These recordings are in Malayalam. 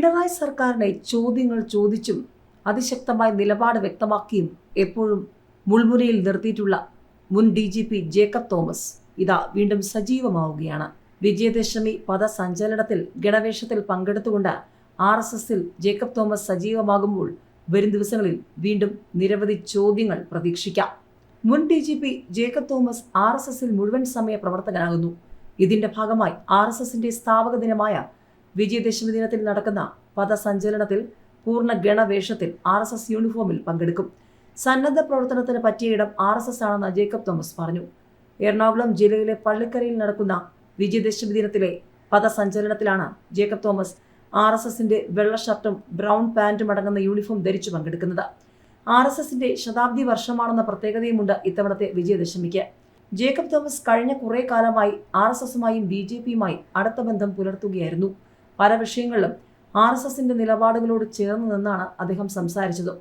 പിണറായി സർക്കാരിനെ ചോദ്യങ്ങൾ ചോദിച്ചും അതിശക്തമായ നിലപാട് വ്യക്തമാക്കിയും എപ്പോഴും മുൾമുനയിൽ നിർത്തിയിട്ടുള്ള മുൻ D G P Jacob Thomas ഇതാ വീണ്ടും സജീവമാവുകയാണ്. വിജയദശമി പദസഞ്ചലനത്തിൽ ഗണവേഷത്തിൽ പങ്കെടുത്തുകൊണ്ട് ആർ എസ് എസിൽ ജേക്കബ് തോമസ് സജീവമാകുമ്പോൾ വരും ദിവസങ്ങളിൽ വീണ്ടും നിരവധി ചോദ്യങ്ങൾ പ്രതീക്ഷിക്കാം. മുൻ D G P Jacob Thomas R S എസിൽ മുഴുവൻ സമയ പ്രവർത്തകനാകുന്നു. ഇതിന്റെ ഭാഗമായി ആർ എസ് എസിന്റെ സ്ഥാപക ദിനമായ വിജയദശമി ദിനത്തിൽ നടക്കുന്ന പദസഞ്ചലനത്തിൽ പൂർണ ഗണവേഷത്തിൽ ആർ എസ് എസ് യൂണിഫോമിൽ പങ്കെടുക്കും. സന്നദ്ധ പ്രവർത്തനത്തിന് പറ്റിയ ഇടം ആർ എസ് എസ് ആണെന്ന് ജേക്കബ് തോമസ് പറഞ്ഞു. എറണാകുളം ജില്ലയിലെ പള്ളിക്കരയിൽ നടക്കുന്ന വിജയദശമി ദിനത്തിലെ പദസഞ്ചലനത്തിലാണ് ജേക്കബ് തോമസ് ആർ എസ് എസിന്റെ വെള്ള ഷർട്ടും ബ്രൗൺ പാന്റും അടങ്ങുന്ന യൂണിഫോം ധരിച്ചു പങ്കെടുക്കുന്നത്. ആർ എസ് എസിന്റെ ശതാബ്ദി വർഷമാണെന്ന പ്രത്യേകതയുമുണ്ട് ഇത്തവണത്തെ വിജയദശമിക്ക്. ജേക്കബ് തോമസ് കഴിഞ്ഞ കുറേ കാലമായി ആർ എസ് എസുമായും ബി ജെ പിയുമായി അടുത്ത ബന്ധം പുലർത്തുകയായിരുന്നു. പല വിഷയങ്ങളിലും ആർ എസ് എസിന്റെ നിലപാടുകളോട് ചേർന്ന് നിന്നാണ് അദ്ദേഹം സംസാരിച്ചത്.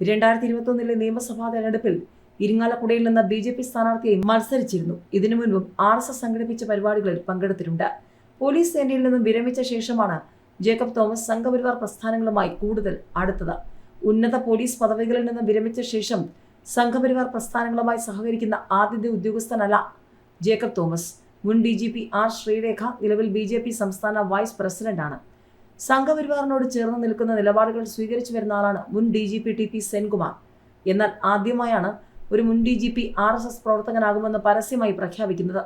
രണ്ടായിരത്തി ഇരുപത്തൊന്നിലെ നിയമസഭാ തെരഞ്ഞെടുപ്പിൽ ഇരിങ്ങാലക്കുടയിൽ നിന്ന് ബി ജെ പി സ്ഥാനാർത്ഥിയായി മത്സരിച്ചിരുന്നു. ഇതിനു മുൻപും ആർ എസ് എസ് സംഘടിപ്പിച്ച പരിപാടികളിൽ പങ്കെടുത്തിട്ടുണ്ട്. പോലീസ് സേനയിൽ നിന്നും വിരമിച്ച ശേഷമാണ് ജേക്കബ് തോമസ് സംഘപരിവാർ പ്രസ്ഥാനങ്ങളുമായി കൂടുതൽ അടുത്തത്. ഉന്നത പോലീസ് പദവികളിൽ നിന്നും വിരമിച്ച ശേഷം സംഘപരിവാർ പ്രസ്ഥാനങ്ങളുമായി സഹകരിക്കുന്ന ആദ്യത്തെ ഉദ്യോഗസ്ഥനല്ല ജേക്കബ് തോമസ്. മുൻ D G P R Sreerekha നിലവിൽ ബി ജെ പി സംസ്ഥാന വൈസ് പ്രസിഡന്റാണ്. സംഘപരിവാറിനോട് ചേർന്ന് നിൽക്കുന്ന നിലപാടുകൾ സ്വീകരിച്ചു വരുന്ന ആളാണ് മുൻ D G P T P Senkumar. എന്നാൽ ആദ്യമായാണ് ഒരു മുൻ D G P R S S പ്രവർത്തകനാകുമെന്ന് പരസ്യമായി പ്രഖ്യാപിക്കുന്നത്.